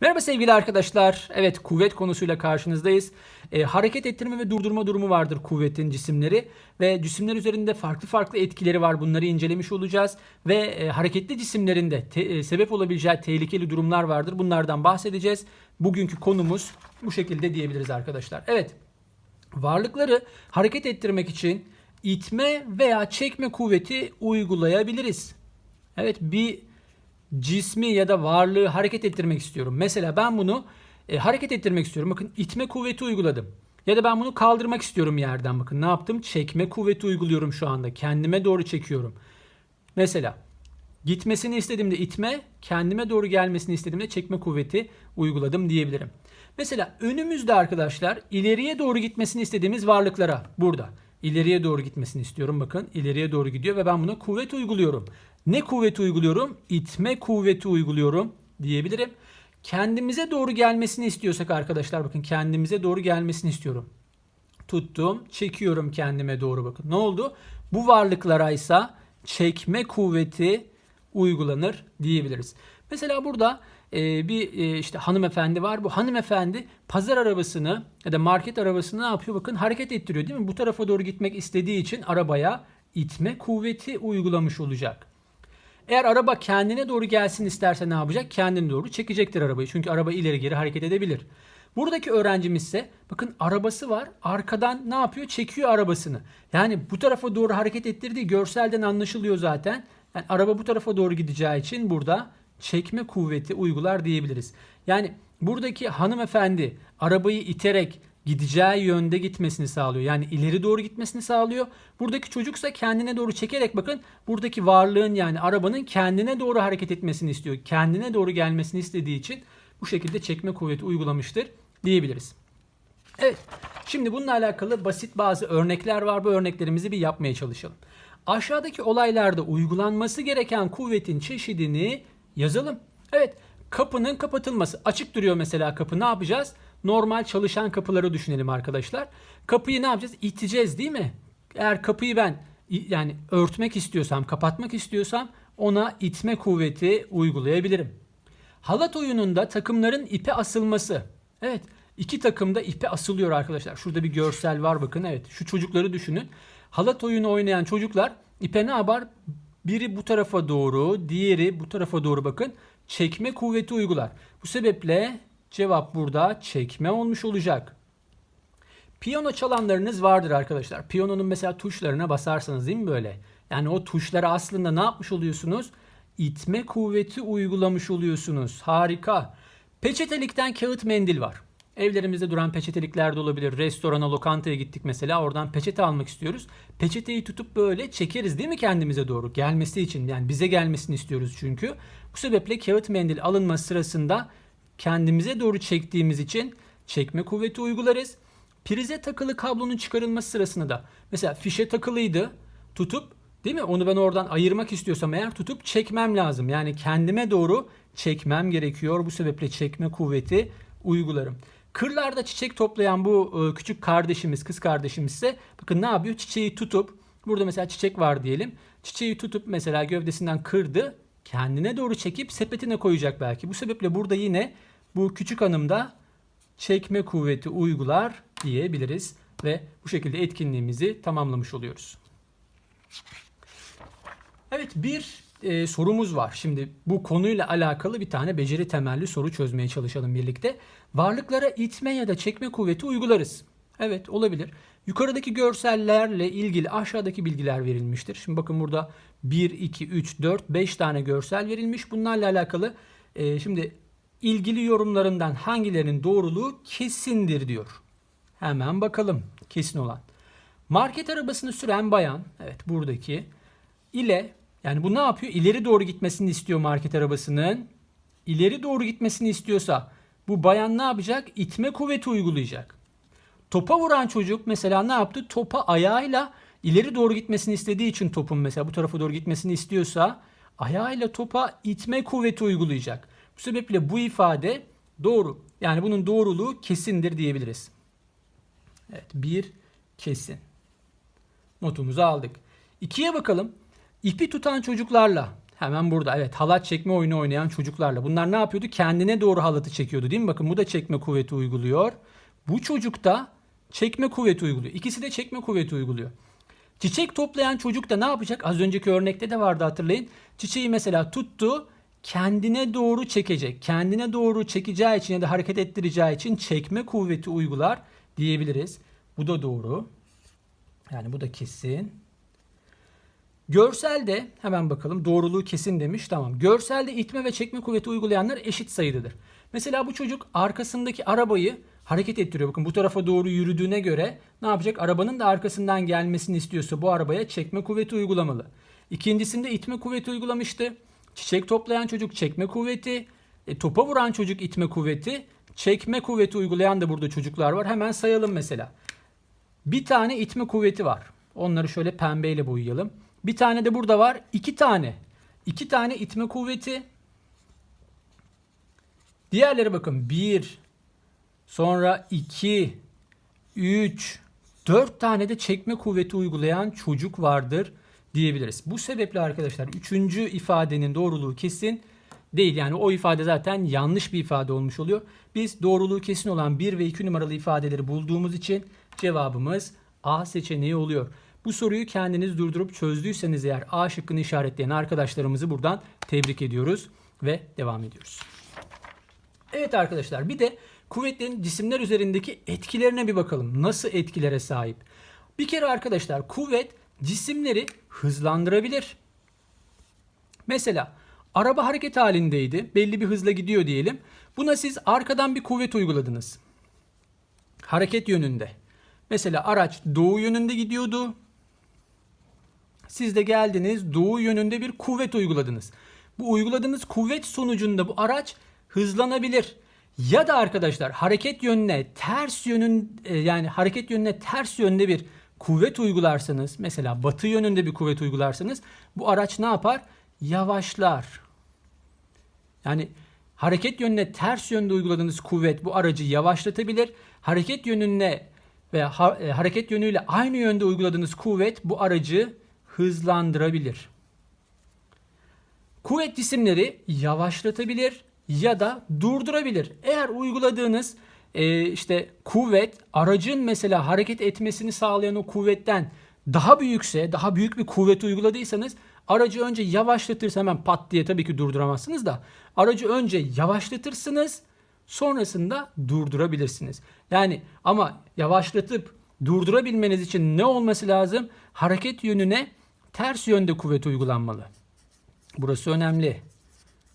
Merhaba sevgili arkadaşlar. Evet kuvvet konusuyla karşınızdayız. E, hareket ettirme ve durdurma durumu vardır kuvvetin cisimleri ve cisimler üzerinde farklı farklı etkileri var. Bunları incelemiş olacağız ve e, hareketli cisimlerinde te- e, sebep olabileceği tehlikeli durumlar vardır. Bunlardan bahsedeceğiz. Bugünkü konumuz bu şekilde diyebiliriz arkadaşlar. Evet. Varlıkları hareket ettirmek için itme veya çekme kuvveti uygulayabiliriz. Evet bir cismi ya da varlığı hareket ettirmek istiyorum. Mesela ben bunu e, hareket ettirmek istiyorum. Bakın itme kuvveti uyguladım. Ya da ben bunu kaldırmak istiyorum yerden. Bakın ne yaptım? Çekme kuvveti uyguluyorum şu anda. Kendime doğru çekiyorum. Mesela gitmesini istediğimde itme, kendime doğru gelmesini istediğimde çekme kuvveti uyguladım diyebilirim. Mesela önümüzde arkadaşlar ileriye doğru gitmesini istediğimiz varlıklara burada. İleriye doğru gitmesini istiyorum. Bakın ileriye doğru gidiyor ve ben buna kuvvet uyguluyorum. Ne kuvveti uyguluyorum? İtme kuvveti uyguluyorum diyebilirim. Kendimize doğru gelmesini istiyorsak arkadaşlar bakın kendimize doğru gelmesini istiyorum. Tuttum, çekiyorum kendime doğru bakın. Ne oldu? Bu varlıklara ise çekme kuvveti uygulanır diyebiliriz. Mesela burada e, bir e, işte hanımefendi var. Bu hanımefendi pazar arabasını ya da market arabasını ne yapıyor? Bakın hareket ettiriyor değil mi? Bu tarafa doğru gitmek istediği için arabaya itme kuvveti uygulamış olacak. Eğer araba kendine doğru gelsin isterse ne yapacak? Kendine doğru çekecektir arabayı. Çünkü araba ileri geri hareket edebilir. Buradaki öğrencimiz ise bakın arabası var. Arkadan ne yapıyor? Çekiyor arabasını. Yani bu tarafa doğru hareket ettirdiği görselden anlaşılıyor zaten. Yani araba bu tarafa doğru gideceği için burada çekme kuvveti uygular diyebiliriz. Yani buradaki hanımefendi arabayı iterek gideceği yönde gitmesini sağlıyor. Yani ileri doğru gitmesini sağlıyor. Buradaki çocuksa kendine doğru çekerek bakın buradaki varlığın yani arabanın kendine doğru hareket etmesini istiyor. Kendine doğru gelmesini istediği için bu şekilde çekme kuvveti uygulamıştır diyebiliriz. Evet. Şimdi bununla alakalı basit bazı örnekler var. Bu örneklerimizi bir yapmaya çalışalım. Aşağıdaki olaylarda uygulanması gereken kuvvetin çeşidini yazalım. Evet. Kapının kapatılması. Açık duruyor mesela kapı. Ne yapacağız? Normal çalışan kapıları düşünelim arkadaşlar. Kapıyı ne yapacağız? İteceğiz değil mi? Eğer kapıyı ben yani örtmek istiyorsam, kapatmak istiyorsam ona itme kuvveti uygulayabilirim. Halat oyununda takımların ipe asılması. Evet iki takım da ipe asılıyor arkadaşlar. Şurada bir görsel var bakın evet. Şu çocukları düşünün. Halat oyunu oynayan çocuklar ipe ne yapar? Biri bu tarafa doğru, diğeri bu tarafa doğru bakın. Çekme kuvveti uygular. Bu sebeple cevap burada çekme olmuş olacak. Piyano çalanlarınız vardır arkadaşlar. Piyanonun mesela tuşlarına basarsanız değil mi böyle? Yani o tuşlara aslında ne yapmış oluyorsunuz? İtme kuvveti uygulamış oluyorsunuz. Harika. Peçetelikten kağıt mendil var. Evlerimizde duran peçetelikler de olabilir. Restorana, lokantaya gittik mesela. Oradan peçete almak istiyoruz. Peçeteyi tutup böyle çekeriz değil mi kendimize doğru? Gelmesi için yani bize gelmesini istiyoruz çünkü. Bu sebeple kağıt mendil alınma sırasında kendimize doğru çektiğimiz için çekme kuvveti uygularız. Prize takılı kablonun çıkarılması sırasında da mesela fişe takılıydı tutup değil mi onu ben oradan ayırmak istiyorsam eğer tutup çekmem lazım. Yani kendime doğru çekmem gerekiyor. Bu sebeple çekme kuvveti uygularım. Kırlarda çiçek toplayan bu e, küçük kardeşimiz, kız kardeşimiz ise bakın ne yapıyor? Çiçeği tutup burada mesela çiçek var diyelim. Çiçeği tutup mesela gövdesinden kırdı. Kendine doğru çekip sepetine koyacak belki. Bu sebeple burada yine bu küçük hanım da çekme kuvveti uygular diyebiliriz ve bu şekilde etkinliğimizi tamamlamış oluyoruz. Evet bir e, sorumuz var. Şimdi bu konuyla alakalı bir tane beceri temelli soru çözmeye çalışalım birlikte. Varlıklara itme ya da çekme kuvveti uygularız. Evet olabilir. Yukarıdaki görsellerle ilgili aşağıdaki bilgiler verilmiştir. Şimdi bakın burada 1, 2, 3, 4, 5 tane görsel verilmiş. Bunlarla alakalı e, şimdi ilgili yorumlarından hangilerinin doğruluğu kesindir diyor. Hemen bakalım kesin olan. Market arabasını süren bayan, evet buradaki ile yani bu ne yapıyor? İleri doğru gitmesini istiyor market arabasının. İleri doğru gitmesini istiyorsa bu bayan ne yapacak? İtme kuvveti uygulayacak. Topa vuran çocuk mesela ne yaptı? Topa ayağıyla ileri doğru gitmesini istediği için topun mesela bu tarafa doğru gitmesini istiyorsa ayağıyla topa itme kuvveti uygulayacak. Bu sebeple bu ifade doğru. Yani bunun doğruluğu kesindir diyebiliriz. Evet bir kesin. Notumuzu aldık. İkiye bakalım. İpi tutan çocuklarla Hemen burada evet halat çekme oyunu oynayan çocuklarla. Bunlar ne yapıyordu? Kendine doğru halatı çekiyordu değil mi? Bakın bu da çekme kuvveti uyguluyor. Bu çocuk da çekme kuvveti uyguluyor. İkisi de çekme kuvveti uyguluyor. Çiçek toplayan çocuk da ne yapacak? Az önceki örnekte de vardı hatırlayın. Çiçeği mesela tuttu kendine doğru çekecek. Kendine doğru çekeceği için ya da hareket ettireceği için çekme kuvveti uygular diyebiliriz. Bu da doğru. Yani bu da kesin. Görselde hemen bakalım doğruluğu kesin demiş. Tamam. Görselde itme ve çekme kuvveti uygulayanlar eşit sayıdadır. Mesela bu çocuk arkasındaki arabayı hareket ettiriyor. Bakın bu tarafa doğru yürüdüğüne göre ne yapacak? Arabanın da arkasından gelmesini istiyorsa bu arabaya çekme kuvveti uygulamalı. İkincisinde itme kuvveti uygulamıştı. Çiçek toplayan çocuk çekme kuvveti, e, topa vuran çocuk itme kuvveti, çekme kuvveti uygulayan da burada çocuklar var. Hemen sayalım mesela. Bir tane itme kuvveti var. Onları şöyle pembeyle boyayalım. Bir tane de burada var. iki tane. İki tane itme kuvveti. Diğerleri bakın. Bir, sonra iki, üç, dört tane de çekme kuvveti uygulayan çocuk vardır diyebiliriz. Bu sebeple arkadaşlar üçüncü ifadenin doğruluğu kesin değil. Yani o ifade zaten yanlış bir ifade olmuş oluyor. Biz doğruluğu kesin olan 1 ve 2 numaralı ifadeleri bulduğumuz için cevabımız A seçeneği oluyor. Bu soruyu kendiniz durdurup çözdüyseniz eğer A şıkkını işaretleyen arkadaşlarımızı buradan tebrik ediyoruz ve devam ediyoruz. Evet arkadaşlar bir de kuvvetlerin cisimler üzerindeki etkilerine bir bakalım. Nasıl etkilere sahip? Bir kere arkadaşlar kuvvet cisimleri hızlandırabilir. Mesela araba hareket halindeydi. Belli bir hızla gidiyor diyelim. Buna siz arkadan bir kuvvet uyguladınız. Hareket yönünde. Mesela araç doğu yönünde gidiyordu. Siz de geldiniz doğu yönünde bir kuvvet uyguladınız. Bu uyguladığınız kuvvet sonucunda bu araç hızlanabilir. Ya da arkadaşlar hareket yönüne ters yönün e, yani hareket yönüne ters yönde bir kuvvet uygularsanız mesela batı yönünde bir kuvvet uygularsanız bu araç ne yapar? Yavaşlar. Yani hareket yönüne ters yönde uyguladığınız kuvvet bu aracı yavaşlatabilir. Hareket yönüne ve ha- e, hareket yönüyle aynı yönde uyguladığınız kuvvet bu aracı hızlandırabilir. Kuvvet cisimleri yavaşlatabilir ya da durdurabilir. Eğer uyguladığınız e, işte kuvvet aracın mesela hareket etmesini sağlayan o kuvvetten daha büyükse, daha büyük bir kuvvet uyguladıysanız aracı önce yavaşlatırsa hemen pat diye tabii ki durduramazsınız da aracı önce yavaşlatırsınız sonrasında durdurabilirsiniz. Yani ama yavaşlatıp durdurabilmeniz için ne olması lazım? Hareket yönüne ters yönde kuvvet uygulanmalı. Burası önemli.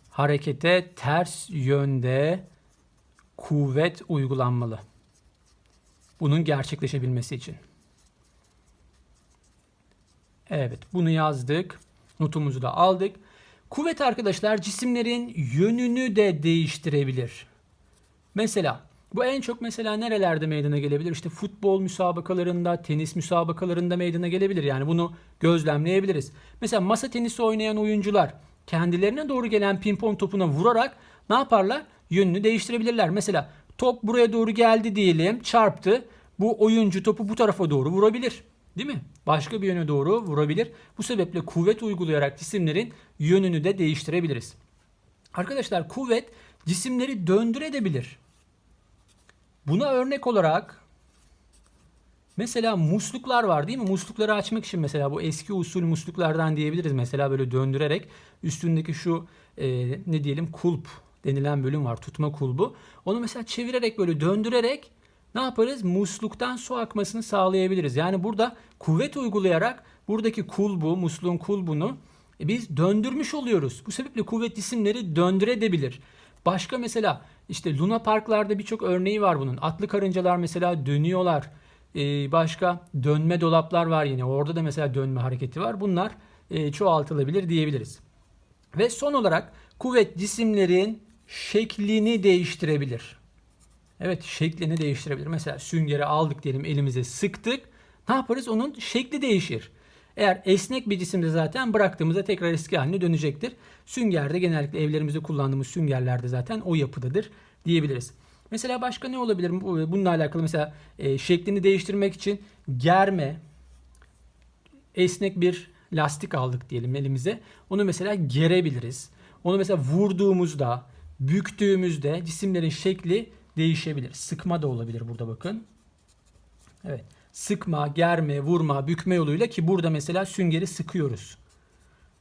Harekete ters yönde kuvvet uygulanmalı. Bunun gerçekleşebilmesi için. Evet, bunu yazdık. Notumuzu da aldık. Kuvvet arkadaşlar cisimlerin yönünü de değiştirebilir. Mesela bu en çok mesela nerelerde meydana gelebilir? İşte futbol müsabakalarında, tenis müsabakalarında meydana gelebilir. Yani bunu gözlemleyebiliriz. Mesela masa tenisi oynayan oyuncular kendilerine doğru gelen pimpon topuna vurarak ne yaparlar? Yönünü değiştirebilirler. Mesela top buraya doğru geldi diyelim, çarptı. Bu oyuncu topu bu tarafa doğru vurabilir. Değil mi? Başka bir yöne doğru vurabilir. Bu sebeple kuvvet uygulayarak cisimlerin yönünü de değiştirebiliriz. Arkadaşlar kuvvet cisimleri döndürebilir. Buna örnek olarak mesela musluklar var değil mi? Muslukları açmak için mesela bu eski usul musluklardan diyebiliriz. Mesela böyle döndürerek üstündeki şu e, ne diyelim kulp denilen bölüm var. Tutma kulbu. Onu mesela çevirerek böyle döndürerek ne yaparız? Musluktan su akmasını sağlayabiliriz. Yani burada kuvvet uygulayarak buradaki kulbu, musluğun kulbunu e, biz döndürmüş oluyoruz. Bu sebeple kuvvet cisimleri döndürebilir. Başka mesela işte Luna Parklarda birçok örneği var bunun. Atlı karıncalar mesela dönüyorlar. Ee, başka dönme dolaplar var yine. Orada da mesela dönme hareketi var. Bunlar e, çoğaltılabilir diyebiliriz. Ve son olarak kuvvet cisimlerin şeklini değiştirebilir. Evet şeklini değiştirebilir. Mesela süngeri aldık diyelim elimize sıktık. Ne yaparız? Onun şekli değişir. Eğer esnek bir cisimde zaten bıraktığımızda tekrar eski haline dönecektir. Süngerde genellikle evlerimizde kullandığımız süngerlerde zaten o yapıdadır diyebiliriz. Mesela başka ne olabilir? Bununla alakalı mesela e, şeklini değiştirmek için germe, esnek bir lastik aldık diyelim elimize. Onu mesela gerebiliriz. Onu mesela vurduğumuzda, büktüğümüzde cisimlerin şekli değişebilir. Sıkma da olabilir burada bakın. Evet. Sıkma, germe, vurma, bükme yoluyla ki burada mesela süngeri sıkıyoruz.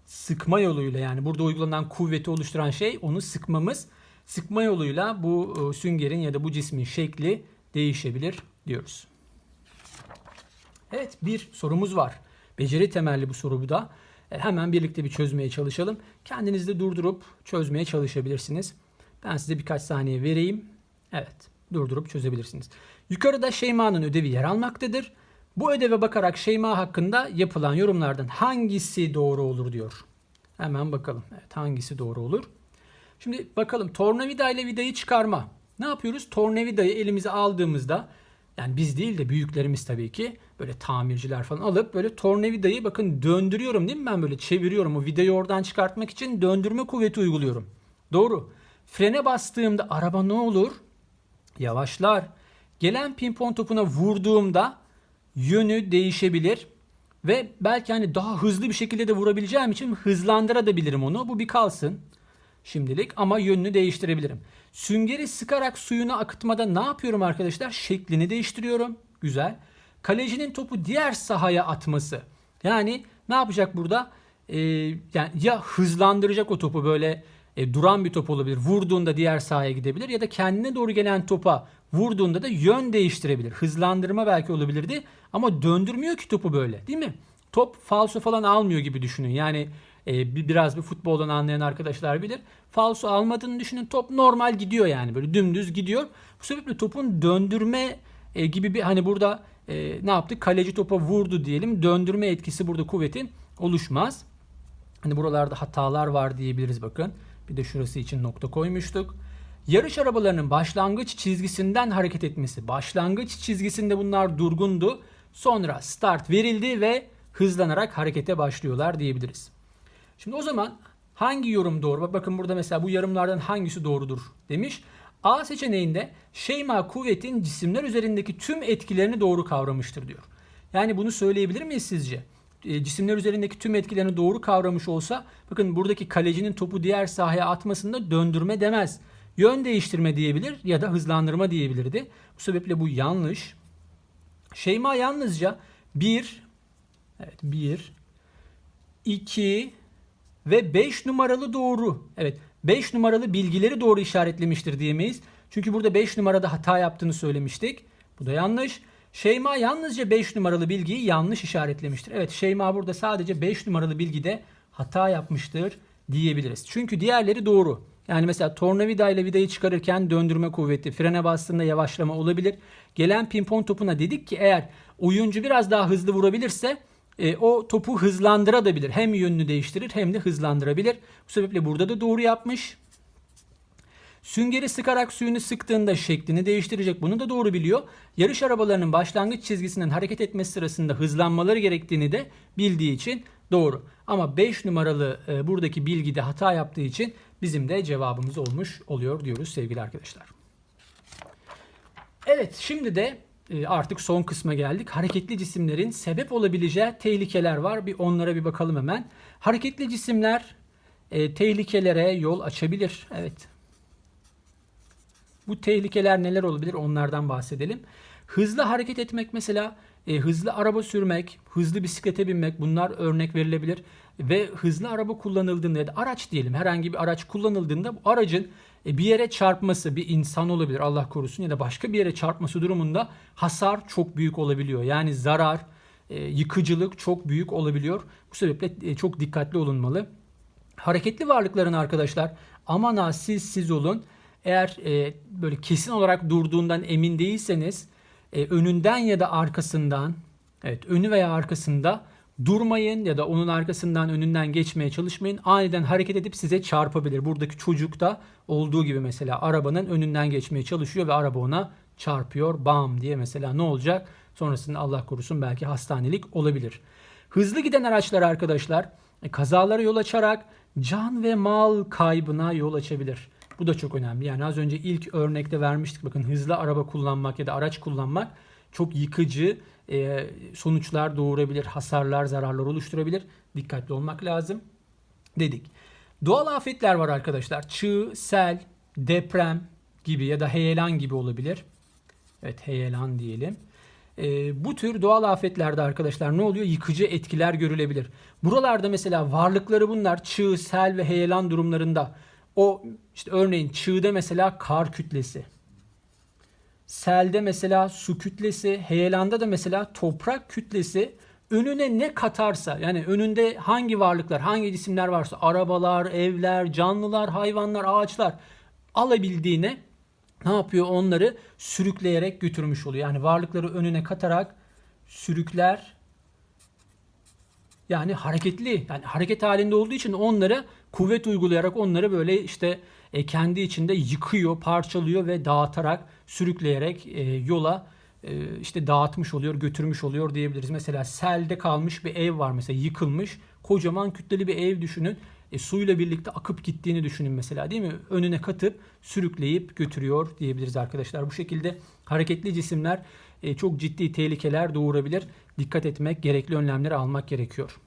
Sıkma yoluyla yani burada uygulanan kuvveti oluşturan şey onu sıkmamız. Sıkma yoluyla bu e, süngerin ya da bu cismin şekli değişebilir diyoruz. Evet bir sorumuz var. Beceri temelli bu soru bu da. E, hemen birlikte bir çözmeye çalışalım. Kendiniz de durdurup çözmeye çalışabilirsiniz. Ben size birkaç saniye vereyim. Evet durdurup çözebilirsiniz. Yukarıda Şeyma'nın ödevi yer almaktadır. Bu ödeve bakarak Şeyma hakkında yapılan yorumlardan hangisi doğru olur diyor. Hemen bakalım. Evet hangisi doğru olur? Şimdi bakalım tornavida ile vidayı çıkarma. Ne yapıyoruz? Tornavidayı elimize aldığımızda yani biz değil de büyüklerimiz tabii ki böyle tamirciler falan alıp böyle tornavidayı bakın döndürüyorum değil mi? Ben böyle çeviriyorum o vidayı oradan çıkartmak için döndürme kuvveti uyguluyorum. Doğru. Frene bastığımda araba ne olur? Yavaşlar. Gelen pimpon topuna vurduğumda yönü değişebilir ve belki hani daha hızlı bir şekilde de vurabileceğim için hızlandırabilirim onu. Bu bir kalsın şimdilik ama yönünü değiştirebilirim. Süngeri sıkarak suyunu akıtmada ne yapıyorum arkadaşlar? Şeklini değiştiriyorum. Güzel. Kalecinin topu diğer sahaya atması. Yani ne yapacak burada? Ee, yani ya hızlandıracak o topu böyle e, duran bir top olabilir. Vurduğunda diğer sahaya gidebilir ya da kendine doğru gelen topa vurduğunda da yön değiştirebilir. Hızlandırma belki olabilirdi ama döndürmüyor ki topu böyle değil mi? Top falso falan almıyor gibi düşünün. Yani e, biraz bir futboldan anlayan arkadaşlar bilir. Falso almadığını düşünün. Top normal gidiyor yani böyle dümdüz gidiyor. Bu sebeple topun döndürme e, gibi bir hani burada e, ne yaptık? Kaleci topa vurdu diyelim. Döndürme etkisi burada kuvvetin oluşmaz. Hani buralarda hatalar var diyebiliriz bakın. Bir de şurası için nokta koymuştuk. Yarış arabalarının başlangıç çizgisinden hareket etmesi. Başlangıç çizgisinde bunlar durgundu. Sonra start verildi ve hızlanarak harekete başlıyorlar diyebiliriz. Şimdi o zaman hangi yorum doğru? Bakın burada mesela bu yorumlardan hangisi doğrudur demiş. A seçeneğinde Şeyma kuvvetin cisimler üzerindeki tüm etkilerini doğru kavramıştır diyor. Yani bunu söyleyebilir miyiz sizce? E, cisimler üzerindeki tüm etkilerini doğru kavramış olsa bakın buradaki kalecinin topu diğer sahaya atmasında döndürme demez. Yön değiştirme diyebilir ya da hızlandırma diyebilirdi. Bu sebeple bu yanlış. Şeyma yalnızca 1 evet 1 2 ve 5 numaralı doğru. Evet 5 numaralı bilgileri doğru işaretlemiştir diyemeyiz. Çünkü burada 5 numarada hata yaptığını söylemiştik. Bu da yanlış. Şeyma yalnızca 5 numaralı bilgiyi yanlış işaretlemiştir. Evet Şeyma burada sadece 5 numaralı bilgide hata yapmıştır diyebiliriz. Çünkü diğerleri doğru. Yani mesela tornavida ile vidayı çıkarırken döndürme kuvveti, frene bastığında yavaşlama olabilir. Gelen pimpon topuna dedik ki eğer oyuncu biraz daha hızlı vurabilirse e, o topu hızlandırabilir. Hem yönünü değiştirir hem de hızlandırabilir. Bu sebeple burada da doğru yapmış. Süngeri sıkarak suyunu sıktığında şeklini değiştirecek. Bunu da doğru biliyor. Yarış arabalarının başlangıç çizgisinden hareket etmesi sırasında hızlanmaları gerektiğini de bildiği için doğru. Ama 5 numaralı e, buradaki bilgide hata yaptığı için bizim de cevabımız olmuş oluyor diyoruz sevgili arkadaşlar. Evet şimdi de e, artık son kısma geldik. Hareketli cisimlerin sebep olabileceği tehlikeler var. Bir onlara bir bakalım hemen. Hareketli cisimler e, tehlikelere yol açabilir. Evet. Bu tehlikeler neler olabilir onlardan bahsedelim. Hızlı hareket etmek mesela e, hızlı araba sürmek, hızlı bisiklete binmek bunlar örnek verilebilir. Ve hızlı araba kullanıldığında ya da araç diyelim herhangi bir araç kullanıldığında bu aracın e, bir yere çarpması bir insan olabilir Allah korusun ya da başka bir yere çarpması durumunda hasar çok büyük olabiliyor. Yani zarar, e, yıkıcılık çok büyük olabiliyor. Bu sebeple e, çok dikkatli olunmalı. Hareketli varlıkların arkadaşlar aman ha siz siz olun. Eğer e, böyle kesin olarak durduğundan emin değilseniz e, önünden ya da arkasından evet önü veya arkasında durmayın ya da onun arkasından önünden geçmeye çalışmayın. Aniden hareket edip size çarpabilir. Buradaki çocuk da olduğu gibi mesela arabanın önünden geçmeye çalışıyor ve araba ona çarpıyor. Bam diye mesela ne olacak? Sonrasında Allah korusun belki hastanelik olabilir. Hızlı giden araçlar arkadaşlar e, kazalara yol açarak can ve mal kaybına yol açabilir. Bu da çok önemli. Yani az önce ilk örnekte vermiştik bakın hızlı araba kullanmak ya da araç kullanmak çok yıkıcı e, sonuçlar doğurabilir, hasarlar, zararlar oluşturabilir. Dikkatli olmak lazım dedik. Doğal afetler var arkadaşlar. Çığ, sel, deprem gibi ya da heyelan gibi olabilir. Evet heyelan diyelim. Ee, bu tür doğal afetlerde arkadaşlar ne oluyor? Yıkıcı etkiler görülebilir. Buralarda mesela varlıkları bunlar çığ, sel ve heyelan durumlarında o işte örneğin çığda mesela kar kütlesi. Selde mesela su kütlesi, heyelanda da mesela toprak kütlesi önüne ne katarsa yani önünde hangi varlıklar, hangi cisimler varsa arabalar, evler, canlılar, hayvanlar, ağaçlar alabildiğine ne yapıyor? Onları sürükleyerek götürmüş oluyor. Yani varlıkları önüne katarak sürükler yani hareketli yani hareket halinde olduğu için onlara kuvvet uygulayarak onları böyle işte e, kendi içinde yıkıyor, parçalıyor ve dağıtarak, sürükleyerek e, yola e, işte dağıtmış oluyor, götürmüş oluyor diyebiliriz. Mesela selde kalmış bir ev var mesela yıkılmış. Kocaman kütleli bir ev düşünün. E, suyla birlikte akıp gittiğini düşünün mesela değil mi? Önüne katıp sürükleyip götürüyor diyebiliriz arkadaşlar. Bu şekilde hareketli cisimler e, çok ciddi tehlikeler doğurabilir. Dikkat etmek, gerekli önlemleri almak gerekiyor.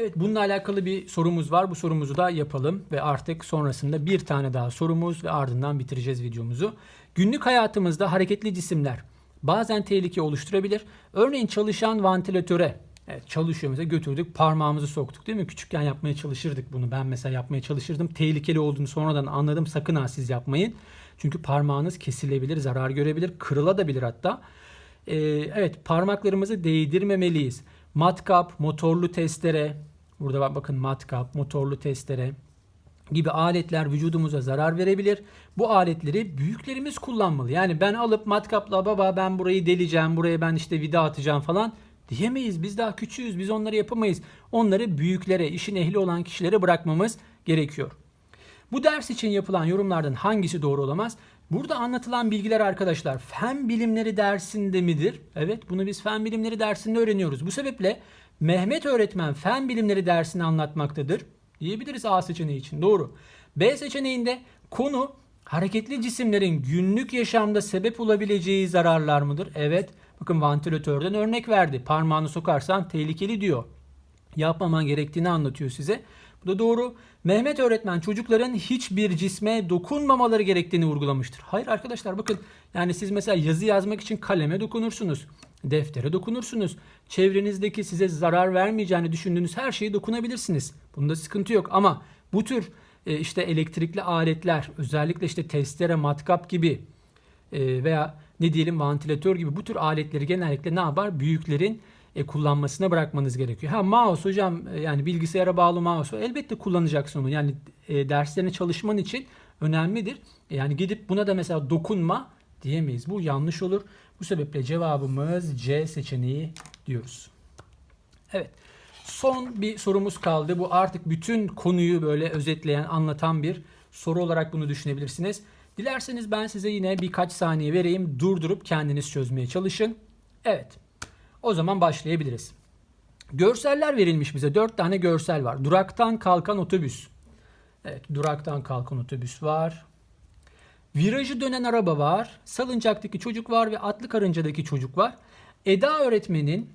Evet bununla alakalı bir sorumuz var. Bu sorumuzu da yapalım ve artık sonrasında bir tane daha sorumuz ve ardından bitireceğiz videomuzu. Günlük hayatımızda hareketli cisimler bazen tehlike oluşturabilir. Örneğin çalışan vantilatöre Evet, çalışıyor götürdük parmağımızı soktuk değil mi? Küçükken yapmaya çalışırdık bunu. Ben mesela yapmaya çalışırdım. Tehlikeli olduğunu sonradan anladım. Sakın ha siz yapmayın. Çünkü parmağınız kesilebilir, zarar görebilir, kırılabilir hatta. Ee, evet parmaklarımızı değdirmemeliyiz. Matkap, motorlu testere, burada bakın matkap, motorlu testere gibi aletler vücudumuza zarar verebilir. Bu aletleri büyüklerimiz kullanmalı. Yani ben alıp matkapla baba ben burayı deleceğim, buraya ben işte vida atacağım falan diyemeyiz. Biz daha küçüğüz. Biz onları yapamayız. Onları büyüklere, işin ehli olan kişilere bırakmamız gerekiyor. Bu ders için yapılan yorumlardan hangisi doğru olamaz? Burada anlatılan bilgiler arkadaşlar fen bilimleri dersinde midir? Evet bunu biz fen bilimleri dersinde öğreniyoruz. Bu sebeple Mehmet öğretmen fen bilimleri dersini anlatmaktadır. Diyebiliriz A seçeneği için. Doğru. B seçeneğinde konu hareketli cisimlerin günlük yaşamda sebep olabileceği zararlar mıdır? Evet. Bakın vantilatörden örnek verdi. Parmağını sokarsan tehlikeli diyor. Yapmaman gerektiğini anlatıyor size. Bu da doğru. Mehmet öğretmen çocukların hiçbir cisme dokunmamaları gerektiğini vurgulamıştır. Hayır arkadaşlar bakın yani siz mesela yazı yazmak için kaleme dokunursunuz. Deftere dokunursunuz. Çevrenizdeki size zarar vermeyeceğini düşündüğünüz her şeye dokunabilirsiniz. Bunda sıkıntı yok ama bu tür e, işte elektrikli aletler özellikle işte testere, matkap gibi e, veya ne diyelim vantilatör gibi bu tür aletleri genellikle ne yapar? Büyüklerin e, kullanmasına bırakmanız gerekiyor. Ha mouse hocam e, yani bilgisayara bağlı mouse elbette kullanacaksın onu. Yani e, derslerine çalışman için önemlidir. E, yani gidip buna da mesela dokunma diyemeyiz. Bu yanlış olur. Bu sebeple cevabımız C seçeneği diyoruz. Evet. Son bir sorumuz kaldı. Bu artık bütün konuyu böyle özetleyen, anlatan bir soru olarak bunu düşünebilirsiniz. Dilerseniz ben size yine birkaç saniye vereyim. Durdurup kendiniz çözmeye çalışın. Evet. O zaman başlayabiliriz. Görseller verilmiş bize. Dört tane görsel var. Duraktan kalkan otobüs. Evet, duraktan kalkan otobüs var. Virajı dönen araba var. Salıncaktaki çocuk var ve atlı karıncadaki çocuk var. Eda öğretmenin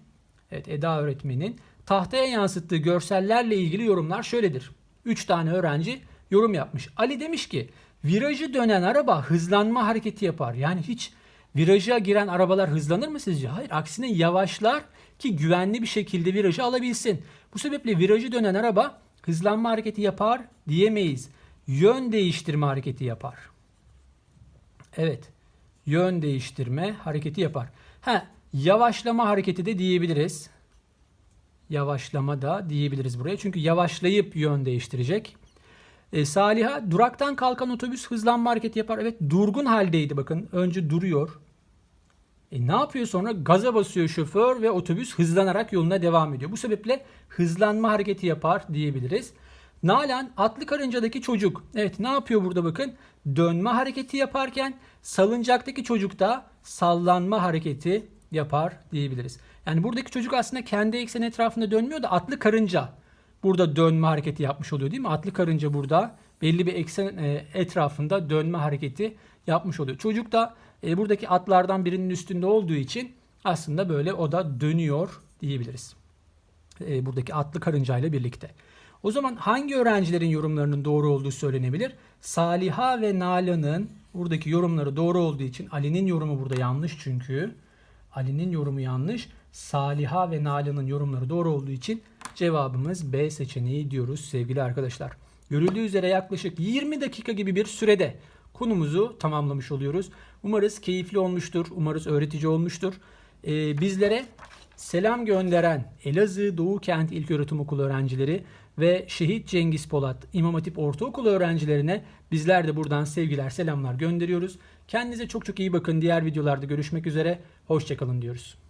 Evet, Eda öğretmenin tahtaya yansıttığı görsellerle ilgili yorumlar şöyledir. Üç tane öğrenci yorum yapmış. Ali demiş ki virajı dönen araba hızlanma hareketi yapar. Yani hiç viraja giren arabalar hızlanır mı sizce? Hayır aksine yavaşlar ki güvenli bir şekilde virajı alabilsin. Bu sebeple virajı dönen araba hızlanma hareketi yapar diyemeyiz. Yön değiştirme hareketi yapar. Evet. Yön değiştirme hareketi yapar. Ha, yavaşlama hareketi de diyebiliriz. Yavaşlama da diyebiliriz buraya. Çünkü yavaşlayıp yön değiştirecek. E, Saliha duraktan kalkan otobüs hızlanma hareketi yapar. Evet durgun haldeydi bakın. Önce duruyor. E, ne yapıyor sonra? Gaza basıyor şoför ve otobüs hızlanarak yoluna devam ediyor. Bu sebeple hızlanma hareketi yapar diyebiliriz. Nalan atlı karıncadaki çocuk. Evet ne yapıyor burada bakın? Dönme hareketi yaparken salıncaktaki çocuk da sallanma hareketi yapar diyebiliriz. Yani buradaki çocuk aslında kendi ekseni etrafında dönmüyor da atlı karınca burada dönme hareketi yapmış oluyor değil mi? Atlı karınca burada belli bir eksen e, etrafında dönme hareketi yapmış oluyor. Çocuk da e, buradaki atlardan birinin üstünde olduğu için aslında böyle o da dönüyor diyebiliriz. E, buradaki atlı karıncayla birlikte. O zaman hangi öğrencilerin yorumlarının doğru olduğu söylenebilir? Saliha ve Nalan'ın buradaki yorumları doğru olduğu için Ali'nin yorumu burada yanlış çünkü. Ali'nin yorumu yanlış. Saliha ve Nalan'ın yorumları doğru olduğu için cevabımız B seçeneği diyoruz sevgili arkadaşlar. Görüldüğü üzere yaklaşık 20 dakika gibi bir sürede konumuzu tamamlamış oluyoruz. Umarız keyifli olmuştur. Umarız öğretici olmuştur. Ee, bizlere selam gönderen Elazığ Doğu Kent İlköğretim Okulu öğrencileri ve Şehit Cengiz Polat İmam Hatip Ortaokulu öğrencilerine bizler de buradan sevgiler, selamlar gönderiyoruz. Kendinize çok çok iyi bakın. Diğer videolarda görüşmek üzere. Hoşçakalın diyoruz.